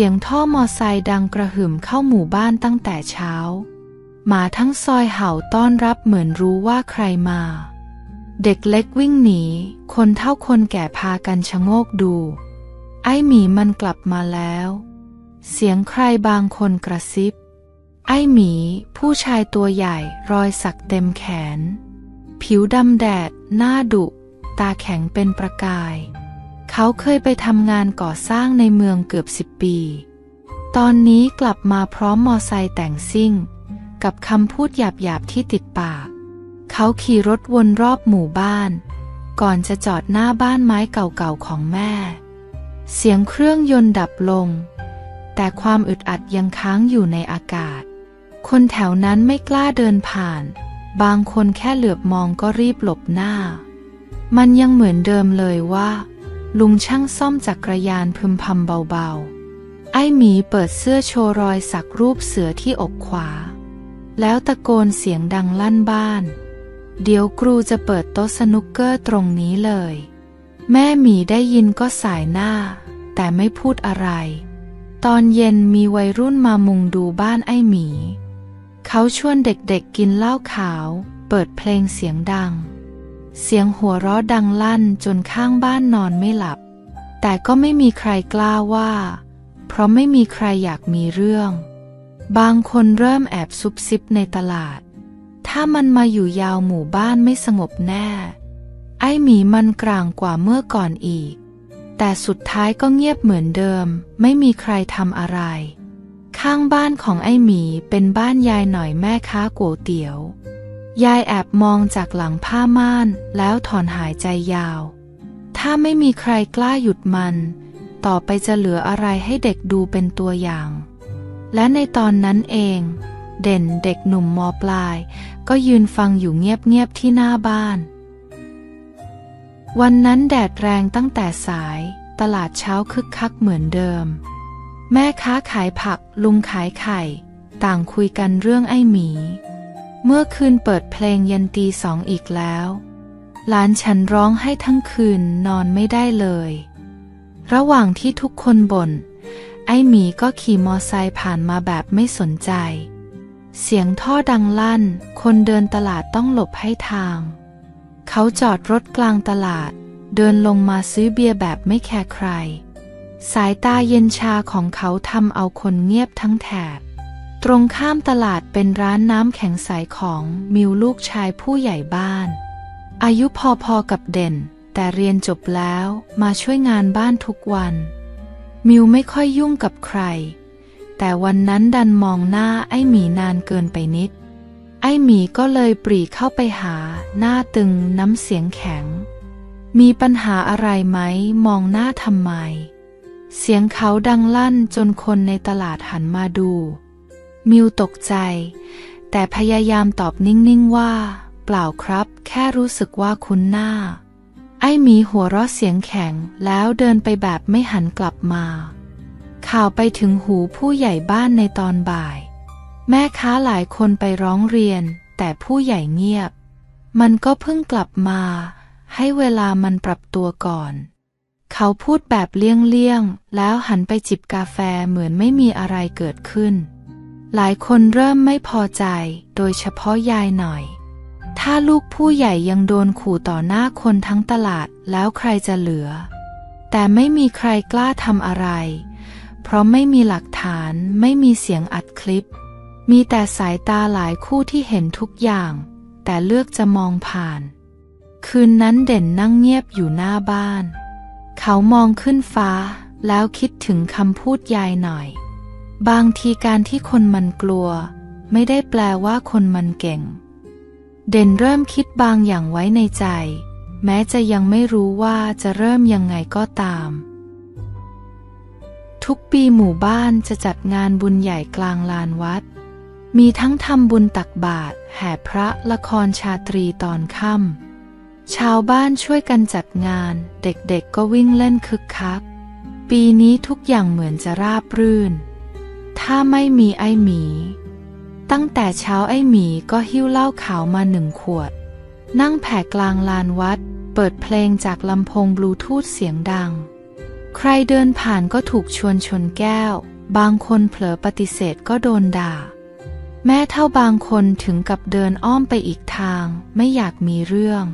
สียงท่อมอไซค์ดังกระหึ่มเข้าหมู่บ้านตั้งแต่เช้า หมาทั้งซอยเห่าต้อนรับเหมือนรู้ว่าใครมา เด็กเล็กวิ่งหนี คนเท่าคนแก่พากันชะโงกดู ไอ้หมีมันกลับมาแล้ว เสียงใครบางคนกระซิบ ไอ้หมี ผู้ชายตัวใหญ่รอยสักเต็มแขน ผิวดำแดด หน้าดุ ตาแข็งเป็นประกาย เขาเคยไปทำงานก่อสร้างในเมืองเกือบสิบปี ตอนนี้กลับมาพร้อมมอไซค์แต่งซิ่ง กับคำพูดหยาบๆที่ติดปาก เขาขี่รถวนรอบหมู่บ้าน ก่อนจะจอดหน้าบ้านไม้เก่าๆของแม่ เสียงเครื่องยนต์ดับลง แต่ความอึดอัดยังค้างอยู่ในอากาศ คนแถวนั้นไม่กล้าเดินผ่าน บางคนแค่เหลือบมองก็รีบหลบหน้า มันยังเหมือนเดิมเลยว่า ลุงช่างซ่อมจักรยานพึมพำเบาๆ ไอ้หมีเปิดเสื้อโชว์รอยสักรูปเสือที่อกขวา แล้วตะโกนเสียงดังลั่นบ้าน เดี๋ยวครูจะเปิดโต๊ะสนุกเกอร์ตรงนี้เลย แม่หมีได้ยินก็สายหน้า แต่ไม่พูดอะไร ตอนเย็นมีวัยรุ่นมามุงดูบ้านไอ้หมี เขาชวนเด็กๆกินเหล้าขาว เปิดเพลงเสียงดัง เสียงหัวเราะดังลั่นจนข้างบ้านนอนไม่หลับ แต่ก็ไม่มีใครกล้าว่า เพราะไม่มีใครอยากมีเรื่อง บางคนเริ่มแอบซุบซิบในตลาด ถ้ามันมาอยู่ยาวหมู่บ้านไม่สงบแน่ ไอหมีมันกลางกว่าเมื่อก่อนอีก แต่สุดท้ายก็เงียบเหมือนเดิม ไม่มีใครทำอะไร ข้างบ้านของไอหมีเป็นบ้านยายหน่อยแม่ค้าก๋วยเตี๋ยว ยายแอบมองจากหลังผ้าม่านแล้วถอนหายใจยาว ถ้าไม่มีใครกล้าหยุดมัน ต่อไปจะเหลืออะไรให้เด็กดูเป็นตัวอย่าง และในตอนนั้นเอง เด่นเด็กหนุ่มมอปลาย ก็ยืนฟังอยู่เงียบๆที่หน้าบ้าน วันนั้นแดดแรงตั้งแต่สาย ตลาดเช้าคึกคักเหมือนเดิม แม่ค้าขายผักลุงขายไข่ ต่างคุยกันเรื่องไอ้หมี เมื่อคืนเปิดเพลงยันตีสองอีกแล้ว หลานฉันร้องให้ทั้งคืนนอนไม่ได้เลย ระหว่างที่ทุกคนบน่น ไอ้หมีก็ขี่มอไซค์ผ่านมาแบบไม่สนใจ เสียงท่อดังลั่น คนเดินตลาดต้องหลบให้ทาง เขาจอดรถกลางตลาด เดินลงมาซื้อเบียร์แบบไม่แคร์ใคร สายตาเย็นชาของเขาทำเอาคนเงียบทั้งแถบ รงข้ามตลาดเป็นร้านน้ำแข็งใสของมิวลูกชายผู้ใหญ่บ้าน อายุพอๆกับเด่น แต่เรียนจบแล้วมาช่วยงานบ้านทุกวัน มิวไม่ค่อยยุ่งกับใคร แต่วันนั้นดันมองหน้าไอ้หมีนานเกินไปนิด ไอ้หมีก็เลยปรีเข้าไปหาหน้าตึงน้ำเสียงแข็ง มีปัญหาอะไรไหมมองหน้าทำไม เสียงเขาดังลั่นจนคนในตลาดหันมาดู มิวตกใจ แต่พยายามตอบนิ่งๆว่า เปล่าครับ แค่รู้สึกว่าคุ้นหน้า ไอ้หมีหัวเราะเสียงแข็งแล้วเดินไปแบบไม่หันกลับมา ข่าวไปถึงหูผู้ใหญ่บ้านในตอนบ่าย แม่ค้าหลายคนไปร้องเรียน แต่ผู้ใหญ่เงียบ มันก็เพิ่งกลับมา ให้เวลามันปรับตัวก่อนเขาพูดแบบเลี่ยงๆ แล้วหันไปจิบกาแฟเหมือนไม่มีอะไรเกิดขึ้น หลายคนเริ่มไม่พอใจ โดยเฉพาะยายหน่อย ถ้าลูกผู้ใหญ่ยังโดนขู่ต่อหน้าคนทั้งตลาดแล้วใครจะเหลือ แต่ไม่มีใครกล้าทำอะไร เพราะไม่มีหลักฐานไม่มีเสียงอัดคลิป มีแต่สายตาหลายคู่ที่เห็นทุกอย่าง แต่เลือกจะมองผ่าน คืนนั้นเด่นนั่งเงียบอยู่หน้าบ้าน เขามองขึ้นฟ้า แล้วคิดถึงคำพูดยายหน่อย บางทีการที่คนมันกลัว ไม่ได้แปลว่าคนมันเก่ง เด่นเริ่มคิดบางอย่างไว้ในใจ แม้จะยังไม่รู้ว่าจะเริ่มยังไงก็ตาม ทุกปีหมู่บ้านจะจัดงานบุญใหญ่กลางลานวัด มีทั้งทำบุญตักบาตรแห่พระละครชาตรีตอนค่ำชาวบ้านช่วยกันจัดงาน เด็กๆก็วิ่งเล่นคึกคัก ปีนี้ทุกอย่างเหมือนจะราบรื่น ถ้าไม่มีไอหมี ตั้งแต่เช้าไอหมีก็หิ้วเหล้าขาวมาหนึ่งขวด นั่งแผ่กลางลานวัด เปิดเพลงจากลำโพงบลูทูธเสียงดัง ใครเดินผ่านก็ถูกชวนชนแก้ว บางคนเผลอปฏิเสธก็โดนด่า แม่เท่าบางคนถึงกับเดินอ้อมไปอีกทาง ไม่อยากมีเรื่อง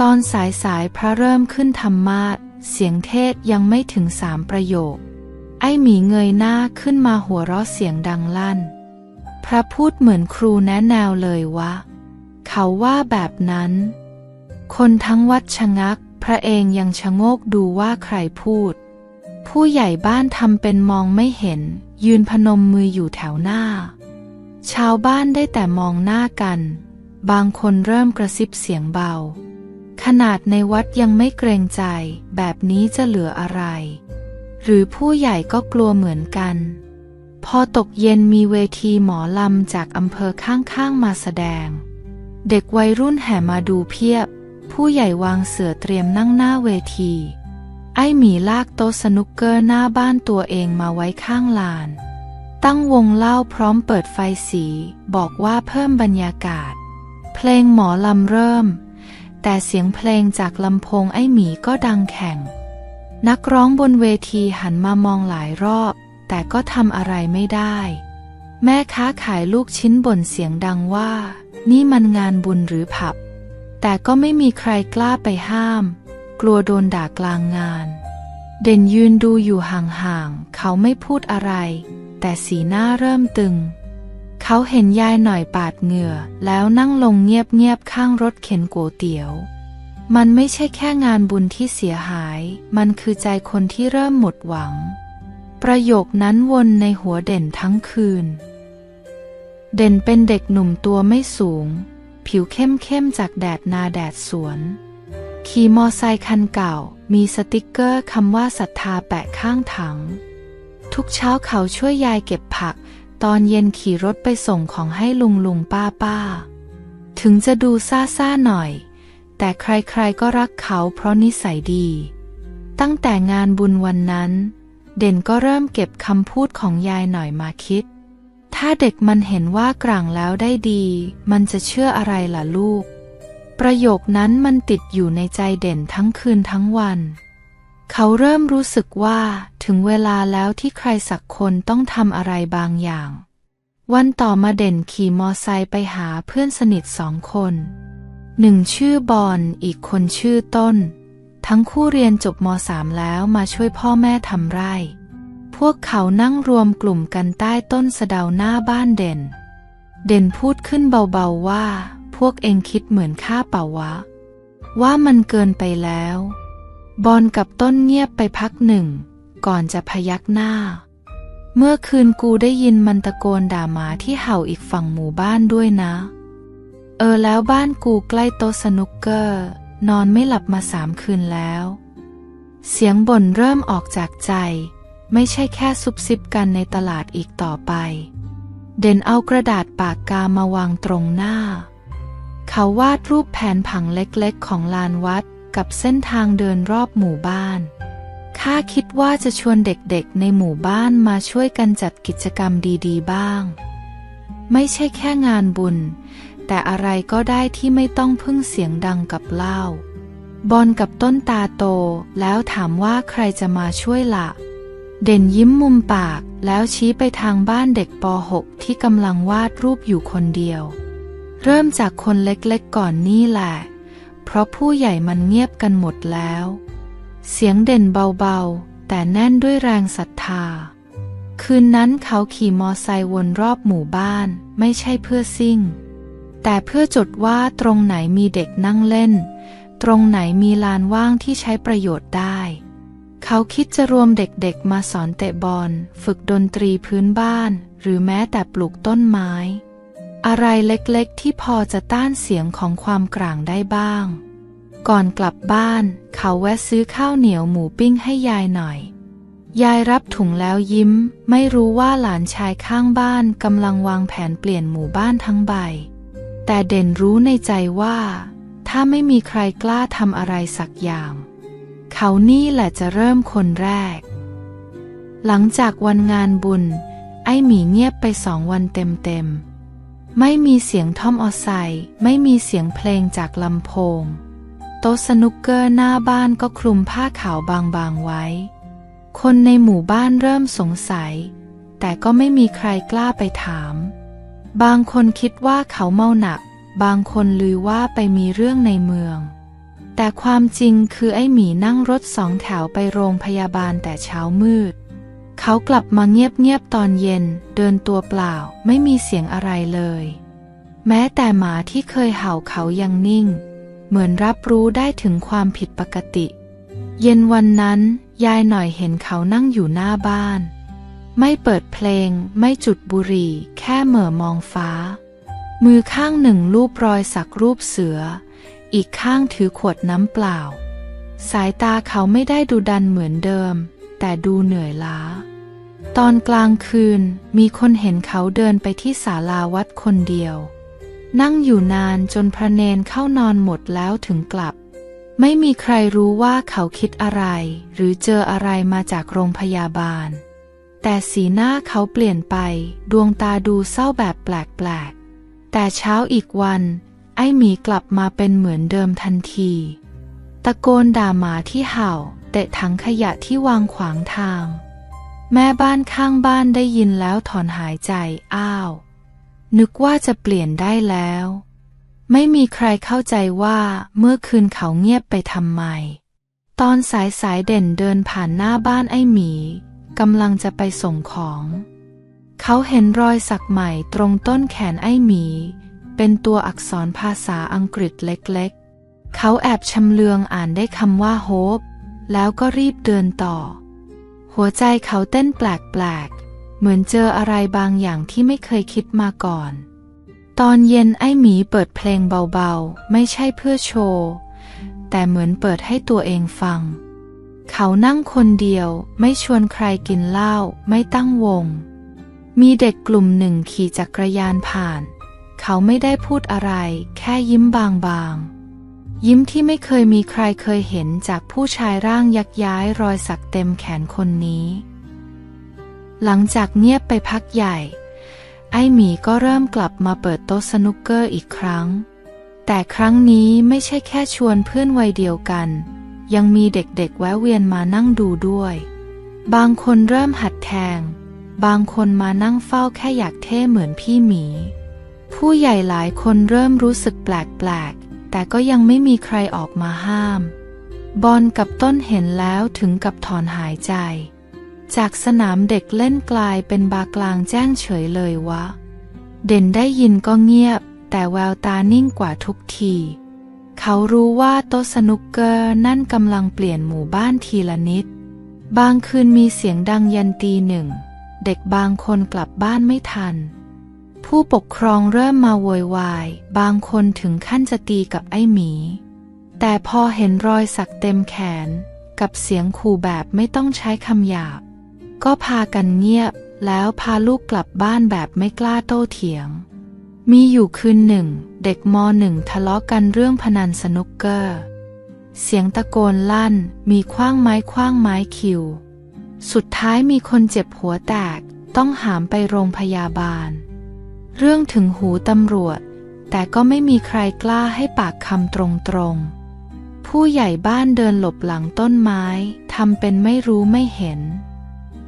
ตอนสายสายๆพระเริ่มขึ้นธรรมาสเสียงเทศยังไม่ถึงสามประโยค ไอ้หมีเงยหน้าขึ้นมาหัวเราะเสียงดังลั่น พระพูดเหมือนครูแนะแนวเลยวะเขาว่าแบบนั้น คนทั้งวัดชะงัก พระเองยังชะโงกดูว่าใครพูด ผู้ใหญ่บ้านทำเป็นมองไม่เห็น ยืนพนมมืออยู่แถวหน้า ชาวบ้านได้แต่มองหน้ากัน บางคนเริ่มกระซิบเสียงเบา ขนาดในวัดยังไม่เกรงใจ แบบนี้จะเหลืออะไร หรือผู้ใหญ่ก็กลัวเหมือนกัน พอตกเย็นมีเวทีหมอลำจากอำเภอข้างๆมาแสดง เด็กวัยรุ่นแห่มาดูเพียบ ผู้ใหญ่วางเสือเตรียมนั่งหน้าเวที ไอ้หมีลากโต๊ะสนุกเกอร์หน้าบ้านตัวเองมาไว้ข้างลาน ตั้งวงเล่าพร้อมเปิดไฟสี บอกว่าเพิ่มบรรยากาศ เพลงหมอลำเริ่ม แต่เสียงเพลงจากลำโพงไอ้หมีก็ดังแข่ง นักร้องบนเวทีหันมามองหลายรอบ แต่ก็ทำอะไรไม่ได้ แม่ค้าขายลูกชิ้นบ่นเสียงดังว่า นี่มันงานบุญหรือผับ แต่ก็ไม่มีใครกล้าไปห้าม กลัวโดนด่ากลางงาน เด่นยืนดูอยู่ห่างๆ เขาไม่พูดอะไร แต่สีหน้าเริ่มตึง เขาเห็นยายหน่อยปาดเหงื่อ แล้วนั่งลงเงียบๆข้างรถเข็นก๋วยเตี๋ยว มันไม่ใช่แค่งานบุญที่เสียหาย มันคือใจคนที่เริ่มหมดหวัง ประโยคนั้นวนในหัวเด่นทั้งคืน เด่นเป็นเด็กหนุ่มตัวไม่สูง ผิวเข้มเข้มจากแดดนาแดดสวน ขี่มอไซคันเก่า มีสติกเกอร์คำว่าศรัทธาแปะข้างถัง ทุกเช้าเขาช่วยยายเก็บผัก ตอนเย็นขี่รถไปส่งของให้ลุงลุงป้าป้า ถึงจะดูซ่าซ่าหน่อย แต่ใครๆก็รักเขาเพราะนิสัยดี ตั้งแต่งานบุญวันนั้น เด่นก็เริ่มเก็บคำพูดของยายหน่อยมาคิด ถ้าเด็กมันเห็นว่ากลางแล้วได้ดี มันจะเชื่ออะไรล่ะลูก ประโยคนั้นมันติดอยู่ในใจเด่นทั้งคืนทั้งวัน เขาเริ่มรู้สึกว่าถึงเวลาแล้วที่ใครสักคนต้องทำอะไรบางอย่าง วันต่อมาเด่นขี่มอไซค์ไปหาเพื่อนสนิทสองคน หนึ่งชื่อบอลอีกคนชื่อต้น ทั้งคู่เรียนจบมสามแล้วมาช่วยพ่อแม่ทำไร่ พวกเขานั่งรวมกลุ่มกันใต้ต้นสะเดาหน้าบ้านเด่น เด่นพูดขึ้นเบาๆว่า พวกเองคิดเหมือนข้าเป่าวะ ว่ามันเกินไปแล้ว บอลกับต้นเงียบไปพักหนึ่ง ก่อนจะพยักหน้า เมื่อคืนกูได้ยินมันตะโกนด่าหมาที่เห่าอีกฝั่งหมู่บ้านด้วยนะ เออแล้วบ้านกูใกล้โต๊ะสนุกเกอร์ นอนไม่หลับมาสามคืนแล้ว เสียงบ่นเริ่มออกจากใจ ไม่ใช่แค่ซุบซิบกันในตลาดอีกต่อไป เด่นเอากระดาษปากกามาวางตรงหน้า เขาวาดรูปแผนผังเล็กๆ ของลานวัดกับเส้นทางเดินรอบหมู่บ้าน ข้าคิดว่าจะชวนเด็กๆในหมู่บ้านมาช่วยกันจัดกิจกรรมดีๆ บ้าง ไม่ใช่แค่งานบุญ แต่อะไรก็ได้ที่ไม่ต้องพึ่งเสียงดังกับเหล้าบอลกับต้นตาโตแล้วถามว่าใครจะมาช่วยละเด่นยิ้มมุมปากแล้วชี้ไปทางบ้านเด็กป .6 ที่กำลังวาดรูปอยู่คนเดียว เริ่มจากคนเล็กๆก่อนนี่แหละ เพราะผู้ใหญ่มันเงียบกันหมดแล้ว เสียงเด่นเบาๆ แต่แน่นด้วยแรงศรัทธาคืนนั้นเขาขี่มอไซค์วนรอบหมู่บ้าน ไม่ใช่เพื่อซิ่ง แต่เพื่อจดว่าตรงไหนมีเด็กนั่งเล่น ตรงไหนมีลานว่างที่ใช้ประโยชน์ได้ เขาคิดจะรวมเด็กๆมาสอนเตะบอล ฝึกดนตรีพื้นบ้าน หรือแม้แต่ปลูกต้นไม้ อะไรเล็กๆ ที่พอจะต้านเสียงของความกลางได้บ้าง ก่อนกลับบ้าน เขาแวะซื้อข้าวเหนียวหมูปิ้งให้ยายหน่อยยายรับถุงแล้วยิ้ม ไม่รู้ว่าหลานชายข้างบ้านกำลังวางแผนเปลี่ยนหมู่บ้านทั้งใบ แต่เด่นรู้ในใจว่า ถ้าไม่มีใครกล้าทำอะไรสักอย่าง เขานี่แหละจะเริ่มคนแรก หลังจากวันงานบุญ ไอ้หมีเงียบไปสองวันเต็มๆ ไม่มีเสียงท่อมอไซไม่มีเสียงเพลงจากลำโพง โต๊ะสนุกเกอร์หน้าบ้านก็คลุมผ้าขาวบางๆไว้ คนในหมู่บ้านเริ่มสงสัย แต่ก็ไม่มีใครกล้าไปถาม บางคนคิดว่าเขาเมาหนัก บางคนลือว่าไปมีเรื่องในเมือง แต่ความจริงคือไอ้หมีนั่งรถสองแถวไปโรงพยาบาลแต่เช้ามืด เขากลับมาเงียบๆตอนเย็น เดินตัวเปล่าไม่มีเสียงอะไรเลย แม้แต่หมาที่เคยเห่าเขายังนิ่ง เหมือนรับรู้ได้ถึงความผิดปกติ เย็นวันนั้นยายหน่อยเห็นเขานั่งอยู่หน้าบ้าน ไม่เปิดเพลง ไม่จุดบุหรี่ แค่เหม่อมองฟ้า มือข้างหนึ่งรูปรอยสักรูปเสือ อีกข้างถือขวดน้ำเปล่า สายตาเขาไม่ได้ดูดันเหมือนเดิม แต่ดูเหนื่อยล้า ตอนกลางคืนมีคนเห็นเขาเดินไปที่ศาลาวัดคนเดียว นั่งอยู่นานจนพระเนนเข้านอนหมดแล้วถึงกลับไม่มีใครรู้ว่าเขาคิดอะไร หรือเจออะไรมาจากโรงพยาบาล แต่สีหน้าเขาเปลี่ยนไป ดวงตาดูเศร้าแบบแปลกๆ แต่เช้าอีกวัน ไอ้หมีกลับมาเป็นเหมือนเดิมทันที ตะโกนด่าหมาที่เห่า เตะถังขยะที่วางขวางทาง แม่บ้านข้างบ้านได้ยินแล้วถอนหายใจ อ้าว นึกว่าจะเปลี่ยนได้แล้ว ไม่มีใครเข้าใจว่าเมื่อคืนเขาเงียบไปทำไมตอนสายสายเด่นเดินผ่านหน้าบ้านไอ้หมี กำลังจะไปส่งของ เขาเห็นรอยสักใหม่ตรงต้นแขนไอ้หมี เป็นตัวอักษรภาษาอังกฤษเล็กๆ เขาแอบชำเลืองอ่านได้คำว่าโฮปแล้วก็รีบเดินต่อ หัวใจเขาเต้นแปลกๆ เหมือนเจออะไรบางอย่างที่ไม่เคยคิดมาก่อน ตอนเย็นไอ้หมีเปิดเพลงเบาๆ ไม่ใช่เพื่อโชว์ แต่เหมือนเปิดให้ตัวเองฟัง เขานั่งคนเดียวไม่ชวนใครกินเหล้าไม่ตั้งวง มีเด็กกลุ่มหนึ่งขี่จักรยานผ่าน เขาไม่ได้พูดอะไร แค่ยิ้มบางๆ ยิ้มที่ไม่เคยมีใครเคยเห็นจากผู้ชายร่างยักย้ายรอยสักเต็มแขนคนนี้ หลังจากเงียบไปพักใหญ่ ไอหมีก็เริ่มกลับมาเปิดโต๊ะสนุกเกอร์อีกครั้ง แต่ครั้งนี้ไม่ใช่แค่ชวนเพื่อนวัยเดียวกัน ยังมีเด็กๆแวะเวียนมานั่งดูด้วย บางคนเริ่มหัดแทงบางคนมานั่งเฝ้าแค่อยากเท่เหมือนพี่หมี ผู้ใหญ่หลายคนเริ่มรู้สึกแปลกๆ แต่ก็ยังไม่มีใครออกมาห้าม บอลกับต้นเห็นแล้วถึงกับถอนหายใจ จากสนามเด็กเล่นกลายเป็นบากลางแจ้งเฉยเลยวะ เด่นได้ยินก็เงียบ แต่แววตานิ่งกว่าทุกที เขารู้ว่าโต๊ะสนุกเกอร์นั่นกำลังเปลี่ยนหมู่บ้านทีละนิด บางคืนมีเสียงดังยันตีหนึ่ง เด็กบางคนกลับบ้านไม่ทัน ผู้ปกครองเริ่มมาโวยวาย บางคนถึงขั้นจะตีกับไอ้หมี แต่พอเห็นรอยสักเต็มแขน กับเสียงขู่แบบไม่ต้องใช้คำหยาบ ก็พากันเงียบ แล้วพาลูกกลับบ้านแบบไม่กล้าโต้เถียง มีอยู่คืนหนึ่ง เด็กมหนึ่งทะเลาะกันเรื่องพนันสนุกเกอร์ เสียงตะโกนลั่น มีคว้างไม้คว้างไม้คิว สุดท้ายมีคนเจ็บหัวแตก ต้องหามไปโรงพยาบาล เรื่องถึงหูตำรวจ แต่ก็ไม่มีใครกล้าให้ปากคำตรงๆ ผู้ใหญ่บ้านเดินหลบหลังต้นไม้ทำเป็นไม่รู้ไม่เห็น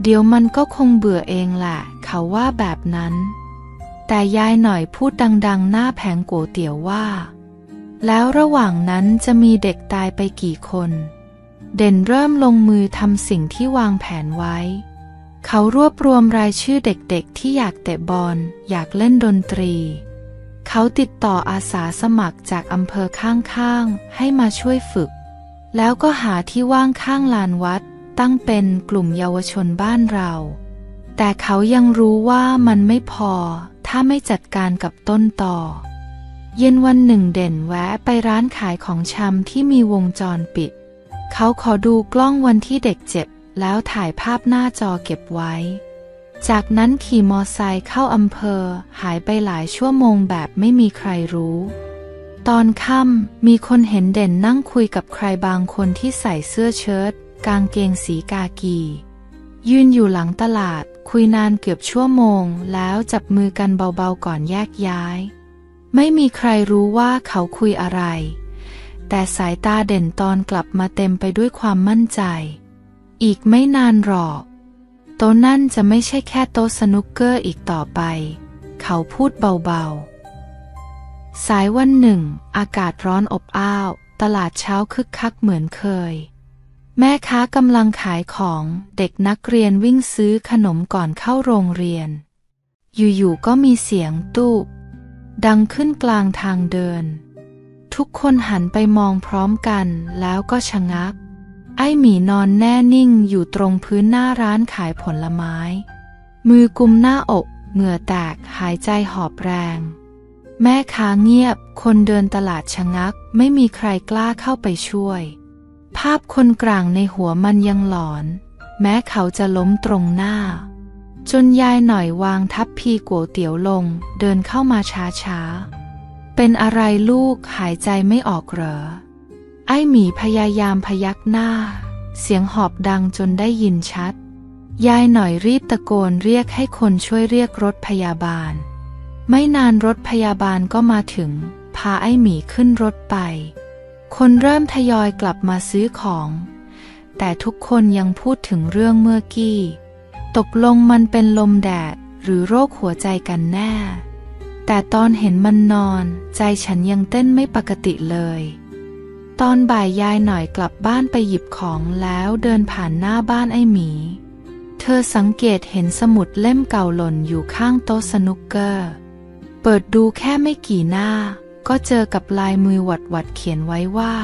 เดี๋ยวมันก็คงเบื่อเองแหละ เขาว่าแบบนั้น แต่ยายหน่อยพูดดังๆ หน้าแผงก๋วยเตี๋ยวว่า แล้วระหว่างนั้นจะมีเด็กตายไปกี่คน เด่นเริ่มลงมือทำสิ่งที่วางแผนไว้ เขารวบรวมรายชื่อเด็กๆ ที่อยากเตะบอลอยากเล่นดนตรี เขาติดต่ออาสาสมัครจากอำเภอข้างๆ ให้มาช่วยฝึก แล้วก็หาที่ว่างข้างลานวัด ตั้งเป็นกลุ่มเยาวชนบ้านเรา แต่เขายังรู้ว่ามันไม่พอ ถ้าไม่จัดการกับต้นต่อ เย็นวันหนึ่งเด่นแวะไปร้านขายของชำที่มีวงจรปิด เขาขอดูกล้องวันที่เด็กเจ็บ แล้วถ่ายภาพหน้าจอเก็บไว้ จากนั้นขี่มอไซค์เข้าอำเภอ หายไปหลายชั่วโมงแบบไม่มีใครรู้ ตอนค่ำมีคนเห็นเด่นนั่งคุยกับใครบางคนที่ใส่เสื้อเชิ้ตกางเกงสีกากี ยืนอยู่หลังตลาด คุยนานเกือบชั่วโมง แล้วจับมือกันเบาๆก่อนแยกย้าย ไม่มีใครรู้ว่าเขาคุยอะไร แต่สายตาเด่นตอนกลับมาเต็มไปด้วยความมั่นใจ อีกไม่นานหรอก โต๊ะนั่นจะไม่ใช่แค่โต๊ะสนุกเกอร์อีกต่อไป เขาพูดเบาๆ สายวันหนึ่ง อากาศร้อนอบอ้าว ตลาดเช้าคึกคักเหมือนเคย แม่ค้ากำลังขายของเด็กนักเรียนวิ่งซื้อขนมก่อนเข้าโรงเรียน อยู่ๆก็มีเสียงตู้บดังขึ้นกลางทางเดิน ทุกคนหันไปมองพร้อมกันแล้วก็ชะงัก ไอ้หมีนอนแน่นิ่งอยู่ตรงพื้นหน้าร้านขายผลไม้ มือกุมหน้าอก เหงื่อแตกหายใจหอบแรง แม่ค้าเงียบ คนเดินตลาดชะงัก ไม่มีใครกล้าเข้าไปช่วย ภาพคนกลางในหัวมันยังหลอน แม้เขาจะล้มตรงหน้า จนยายหน่อยวางทัพพีก๋วยเตี๋ยวลง เดินเข้ามาช้าๆ เป็นอะไรลูกหายใจไม่ออกเหรอ ไอหมีพยายามพยักหน้า เสียงหอบดังจนได้ยินชัด ยายหน่อยรีบตะโกนเรียกให้คนช่วยเรียกรถพยาบาล ไม่นานรถพยาบาลก็มาถึง พาไอหมีขึ้นรถไป คนเริ่มทยอยกลับมาซื้อของ แต่ทุกคนยังพูดถึงเรื่องเมื่อกี้ ตกลงมันเป็นลมแดดหรือโรคหัวใจกันแน่ แต่ตอนเห็นมันนอน ใจฉันยังเต้นไม่ปกติเลย ตอนบ่ายยายหน่อยกลับบ้านไปหยิบของแล้วเดินผ่านหน้าบ้านไอ้หมี เธอสังเกตเห็นสมุดเล่มเก่าหล่นอยู่ข้างโต๊ะสนุกเกอร์ เปิดดูแค่ไม่กี่หน้า ก็เจอกับลายมือหวัดหวัดเขียนไว้ว่า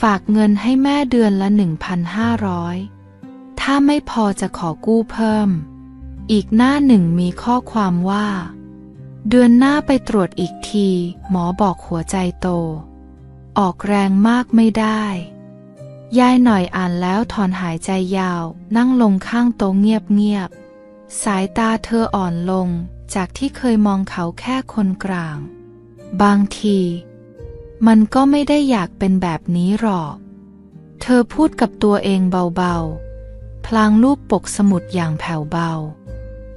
ฝากเงินให้แม่เดือนละ 1,500 ถ้าไม่พอจะขอกู้เพิ่ม อีกหน้าหนึ่งมีข้อความว่า เดือนหน้าไปตรวจอีกที หมอบอกหัวใจโต ออกแรงมากไม่ได้ ยายหน่อยอ่านแล้วถอนหายใจยาว นั่งลงข้างโต๊ะเงียบๆสายตาเธออ่อนลงจากที่เคยมองเขาแค่คนกลาง บางที มันก็ไม่ได้อยากเป็นแบบนี้หรอก เธอพูดกับตัวเองเบาๆ พลางรูปปกสมุดอย่างแผ่วเบา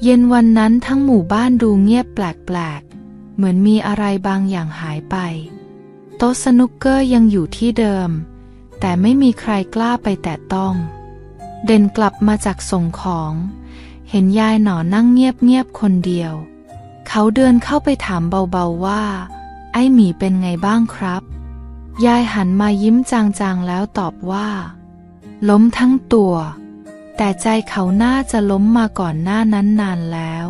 เย็นวันนั้นทั้งหมู่บ้านดูเงียบแปลกๆ เหมือนมีอะไรบางอย่างหายไป โต๊ะสนุกเกอร์ยังอยู่ที่เดิม แต่ไม่มีใครกล้าไปแตะต้อง เด่นกลับมาจากส่งของ เห็นยายหนอนั่งเงียบๆคนเดียวเขาเดินเข้าไปถามเบาๆว่า ไอ้หมีเป็นไงบ้างครับ ยายหันมายิ้มจางๆแล้วตอบว่า ล้มทั้งตัว แต่ใจเขาน่าจะล้มมาก่อนหน้านั้นนานแล้ว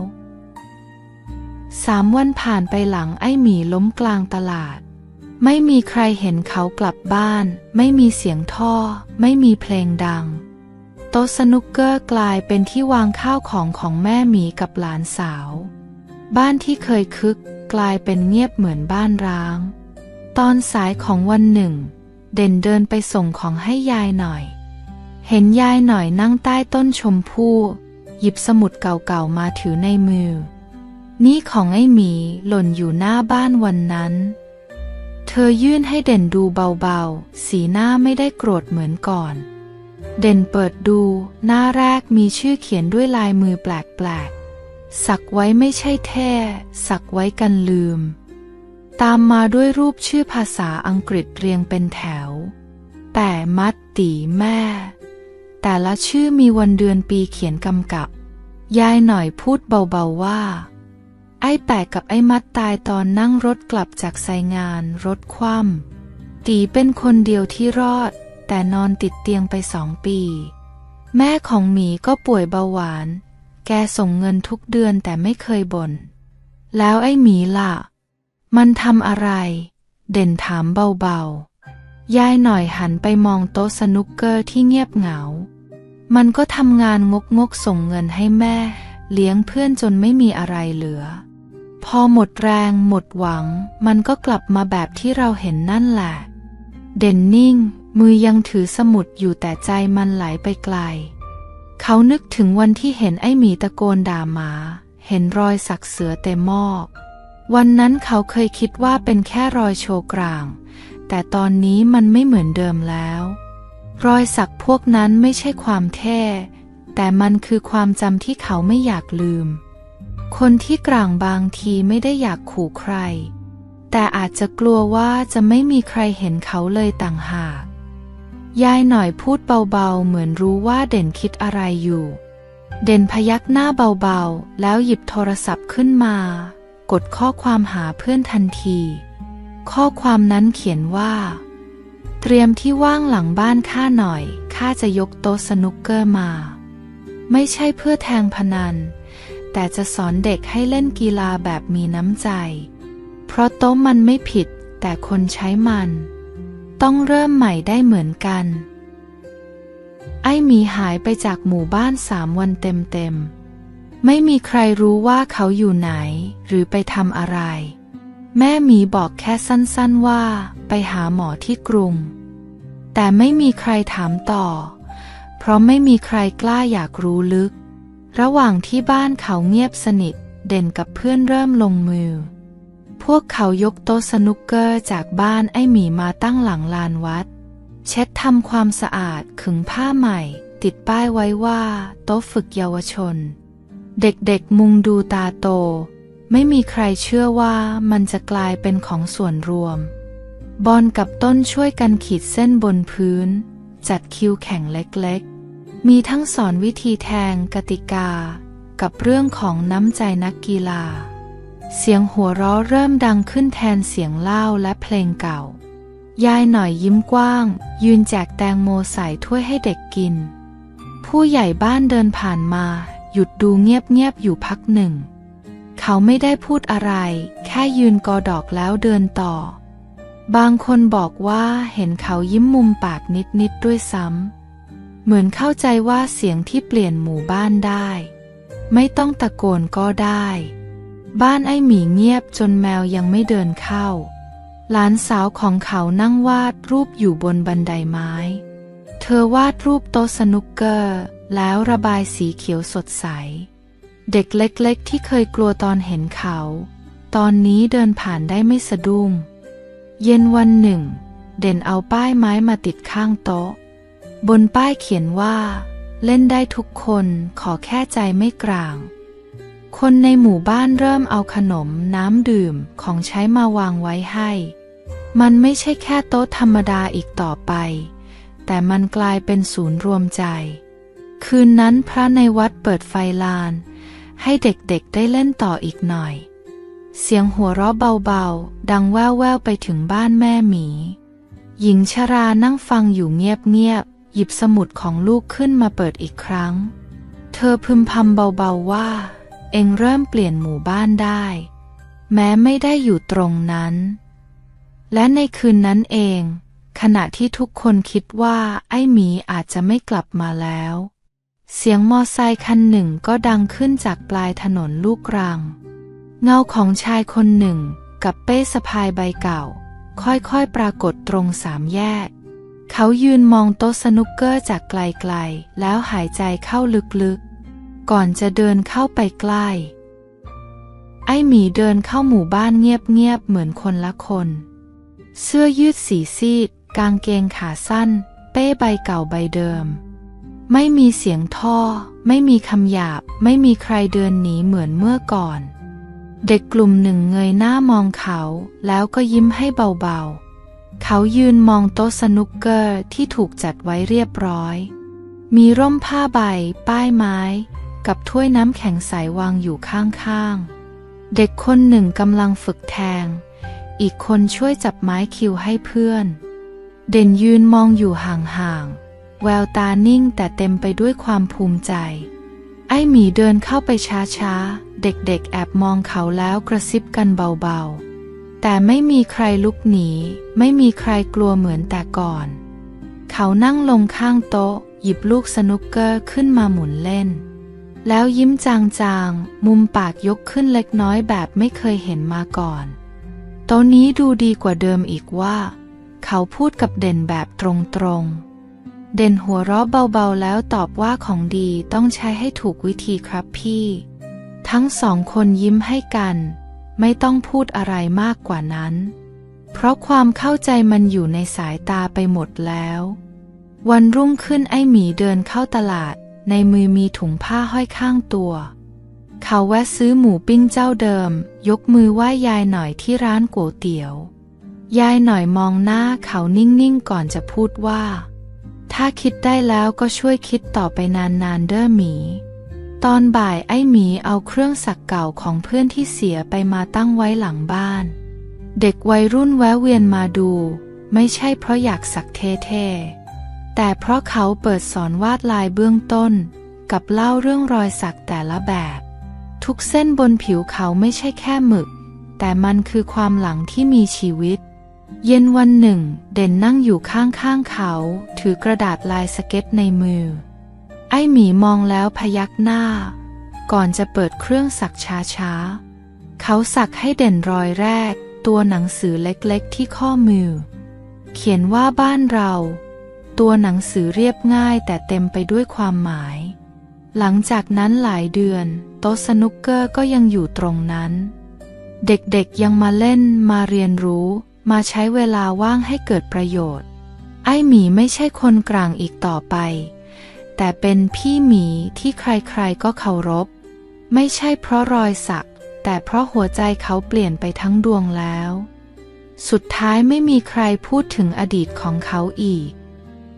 สามวันผ่านไปหลังไอ้หมีล้มกลางตลาด ไม่มีใครเห็นเขากลับบ้าน ไม่มีเสียงท่อ ไม่มีเพลงดัง โต๊ะสนุกเกอร์กลายเป็นที่วางข้าวของของแม่หมีกับหลานสาว บ้านที่เคยคึก กลายเป็นเงียบเหมือนบ้านร้าง ตอนสายของวันหนึ่ง เด่นเดินไปส่งของให้ยายหน่อย เห็นยายหน่อยนั่งใต้ต้นชมพู่หยิบสมุดเก่าๆมาถือในมือ นี่ของไอ้หมีหล่นอยู่หน้าบ้านวันนั้น เธอยื่นให้เด่นดูเบาๆ สีหน้าไม่ได้โกรธเหมือนก่อน เด่นเปิดดู หน้าแรกมีชื่อเขียนด้วยลายมือแปลกๆ สักไว้ไม่ใช่แท้สักไว้กันลืม ตามมาด้วยรูปชื่อภาษาอังกฤษเรียงเป็นแถว แต่มัดตีแม่ แต่ละชื่อมีวันเดือนปีเขียนกำกับ ยายหน่อยพูดเบาๆว่า ไอ้แปะกับไอ้มัดตายตอนนั่งรถกลับจากไซงานรถคว่ำตีเป็นคนเดียวที่รอด แต่นอนติดเตียงไปสองปี แม่ของหมีก็ป่วยเบาหวาน กส่งเงินทุกเดือนแต่ไม่เคยบน่น แล้วไอ้หมีล่ะ มันทำอะไร เด่นถามเบาๆ ยายหน่อยหันไปมองโต๊ะสนุกเกอร์ที่เงียบเหงา มันก็ทำงานงกงกๆส่งเงินให้แม่ เลี้ยงเพื่อนจนไม่มีอะไรเหลือ พอหมดแรงหมดหวัง มันก็กลับมาแบบที่เราเห็นนั่นแหละ เด่นนิ่ง มือยังถือสมุดอยู่แต่ใจมันไหลไปไกล เขานึกถึงวันที่เห็นไอ้หมีตะโกนด่าหมา เห็นรอยสักเสือเต็มหม้อวันนั้นเขาเคยคิดว่าเป็นแค่รอยโชว์กลาง แต่ตอนนี้มันไม่เหมือนเดิมแล้ว รอยสักพวกนั้นไม่ใช่ความเท่ แต่มันคือความจำที่เขาไม่อยากลืม คนที่กลางบางทีไม่ได้อยากขู่ใคร แต่อาจจะกลัวว่าจะไม่มีใครเห็นเขาเลยต่างหาก ยายหน่อยพูดเบาๆ เหมือนรู้ว่าเด่นคิดอะไรอยู่ เด่นพยักหน้าเบาๆ แล้วหยิบโทรศัพท์ขึ้นมา กดข้อความหาเพื่อนทันที ข้อความนั้นเขียนว่า เตรียมที่ว่างหลังบ้านข้าหน่อย ข้าจะยกโต๊ะสนุกเกอร์มา ไม่ใช่เพื่อแทงพนัน แต่จะสอนเด็กให้เล่นกีฬาแบบมีน้ำใจ เพราะโต๊ะมันไม่ผิด แต่คนใช้มัน ต้องเริ่มใหม่ได้เหมือนกัน ไอ้หมีหายไปจากหมู่บ้านสามวันเต็มๆ ไม่มีใครรู้ว่าเขาอยู่ไหน หรือไปทำอะไร แม่หมีบอกแค่สั้นๆว่า ไปหาหมอที่กรุง แต่ไม่มีใครถามต่อ เพราะไม่มีใครกล้าอยากรู้ลึก ระหว่างที่บ้านเขาเงียบสนิท เด่นกับเพื่อนเริ่มลงมือ พวกเขายกโต๊ะสนุกเกอร์จากบ้านไอหมีมาตั้งหลังลานวัด เช็ดทำความสะอาดขึงผ้าใหม่ ติดป้ายไว้ว่า โต๊ะฝึกเยาวชน เด็กๆมุงดูตาโต ไม่มีใครเชื่อว่ามันจะกลายเป็นของส่วนรวม บอลกับต้นช่วยกันขีดเส้นบนพื้น จัดคิวแข่งเล็กๆ มีทั้งสอนวิธีแทงกติกา กับเรื่องของน้ำใจนักกีฬา เสียงหัวเราะเริ่มดังขึ้นแทนเสียงเล่าและเพลงเก่า ยายหน่อยยิ้มกว้าง ยืนแจกแตงโมใส่ถ้วยให้เด็กกิน ผู้ใหญ่บ้านเดินผ่านมา หยุดดูเงียบๆอยู่พักหนึ่ง เขาไม่ได้พูดอะไร แค่ยืนกอดอกแล้วเดินต่อ บางคนบอกว่าเห็นเขายิ้มมุมปากนิดๆด้วยซ้ำ เหมือนเข้าใจว่าเสียงที่เปลี่ยนหมู่บ้านได้ ไม่ต้องตะโกนก็ได้ บ้านไอ้หมีเงียบจนแมวยังไม่เดินเข้า หลานสาวของเขานั่งวาดรูปอยู่บนบันไดไม้ เธอวาดรูปโต๊ะสนุกเกอร์ แล้วระบายสีเขียวสดใส เด็กเล็กๆที่เคยกลัวตอนเห็นเขา ตอนนี้เดินผ่านได้ไม่สะดุ้ง เย็นวันหนึ่ง เด่นเอาป้ายไม้มาติดข้างโต๊ะ บนป้ายเขียนว่า เล่นได้ทุกคนขอแค่ใจไม่กลาง คนในหมู่บ้านเริ่มเอาขนมน้ำดื่มของใช้มาวางไว้ให้ มันไม่ใช่แค่โต๊ะธรรมดาอีกต่อไป แต่มันกลายเป็นศูนย์รวมใจ คืนนั้นพระในวัดเปิดไฟลาน ให้เด็กๆได้เล่นต่ออีกหน่อย เสียงหัวเราะเบาๆ ดังแว่วๆไปถึงบ้านแม่หมี หญิงชรานั่งฟังอยู่เงียบๆ หยิบสมุดของลูกขึ้นมาเปิดอีกครั้ง เธอพึมพำเบาๆว่า เองเริ่มเปลี่ยนหมู่บ้านได้ แม้ไม่ได้อยู่ตรงนั้น และในคืนนั้นเอง ขณะที่ทุกคนคิดว่าไอ้หมีอาจจะไม่กลับมาแล้ว เสียงมอไซค์คันหนึ่งก็ดังขึ้นจากปลายถนนลูกรัง เงาของชายคนหนึ่งกับเป้สะพายใบเก่า ค่อยๆปรากฏตรงสามแยก เขายืนมองโต๊ะสนุกเกอร์จากไกลๆ แล้วหายใจเข้าลึกๆ ก่อนจะเดินเข้าไปใกล้ ไอ้หมีเดินเข้าหมู่บ้านเงียบๆเหมือนคนละคน เสื้อยืดสีซีด กางเกงขาสั้น เป้ใบเก่าใบเดิม ไม่มีเสียงท่อ ไม่มีคำหยาบ ไม่มีใครเดินหนีเหมือนเมื่อก่อน เด็กกลุ่มหนึ่งเงยหน้ามองเขา แล้วก็ยิ้มให้เบาๆ เขายืนมองโต๊ะสนุกเกอร์ที่ถูกจัดไว้เรียบร้อยมีร่มผ้าใบ ป้ายไม้ กับถ้วยน้ำแข็งใสวางอยู่ข้างๆ เด็กคนหนึ่งกำลังฝึกแทง อีกคนช่วยจับไม้คิวให้เพื่อน เด่นยืนมองอยู่ห่างๆ แววตานิ่งแต่เต็มไปด้วยความภูมิใจ ไอ้หมีเดินเข้าไปช้าๆ เด็กๆ แอบมองเขาแล้วกระซิบกันเบาๆ แต่ไม่มีใครลุกหนี ไม่มีใครกลัวเหมือนแต่ก่อน เขานั่งลงข้างโต๊ะ หยิบลูกสนุกเกอร์ขึ้นมาหมุนเล่น แล้วยิ้มจางๆ มุมปากยกขึ้นเล็กน้อยแบบไม่เคยเห็นมาก่อนต๊ะนี้ดูดีกว่าเดิมอีกว่า เขาพูดกับเด่นแบบตรงๆ เด่นหัวเราะเบาๆแล้วตอบว่าของดีต้องใช้ให้ถูกวิธีครับพี่ ทั้งสองคนยิ้มให้กัน ไม่ต้องพูดอะไรมากกว่านั้น เพราะความเข้าใจมันอยู่ในสายตาไปหมดแล้ว วันรุ่งขึ้นไอ้หมีเดินเข้าตลาด ในมือมีถุงผ้าห้อยข้างตัว เขาแวะซื้อหมูปิ้งเจ้าเดิม ยกมือไหว้ยายหน่อยที่ร้านก๋วยเตี๋ยว ยายหน่อยมองหน้าเขานิ่งๆก่อนจะพูดว่า ถ้าคิดได้แล้วก็ช่วยคิดต่อไปนานๆเด้อหมี ตอนบ่ายไอ้หมีเอาเครื่องสักเก่าของเพื่อนที่เสียไปมาตั้งไว้หลังบ้าน เด็กวัยรุ่นแวะเวียนมาดู ไม่ใช่เพราะอยากสักเท่ๆ แต่เพราะเขาเปิดสอนวาดลายเบื้องต้น กับเล่าเรื่องรอยสักแต่ละแบบ ทุกเส้นบนผิวเขาไม่ใช่แค่หมึก แต่มันคือความหลังที่มีชีวิต เย็นวันหนึ่ง เด่นนั่งอยู่ข้างๆเขา ถือกระดาษลายสเก็ตในมือ ไอหมีมองแล้วพยักหน้า ก่อนจะเปิดเครื่องสักช้าๆ เขาสักให้เด่นรอยแรก ตัวหนังสือเล็กๆที่ข้อมือ เขียนว่าบ้านเรา ตัวหนังสือเรียบง่ายแต่เต็มไปด้วยความหมาย หลังจากนั้นหลายเดือน โต๊ะสนุกเกอร์ก็ยังอยู่ตรงนั้น เด็กๆยังมาเล่นมาเรียนรู้ มาใช้เวลาว่างให้เกิดประโยชน์ ไอหมีไม่ใช่คนกลางอีกต่อไป แต่เป็นพี่หมีที่ใครๆก็เคารพ ไม่ใช่เพราะรอยสัก แต่เพราะหัวใจเขาเปลี่ยนไปทั้งดวงแล้ว สุดท้ายไม่มีใครพูดถึงอดีตของเขาอีก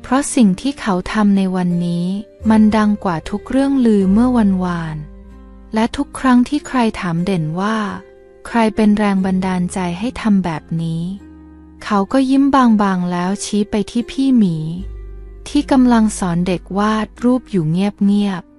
เพราะสิ่งที่เขาทำในวันนี้มันดังกว่าทุกเรื่องลือเมื่อวันวาน และทุกครั้งที่ใครถามเด่นว่า ใครเป็นแรงบันดาลใจให้ทำแบบนี้ เขาก็ยิ้มบางๆแล้วชี้ไปที่พี่หมี ที่กำลังสอนเด็กวาดรูปอยู่เงียบๆ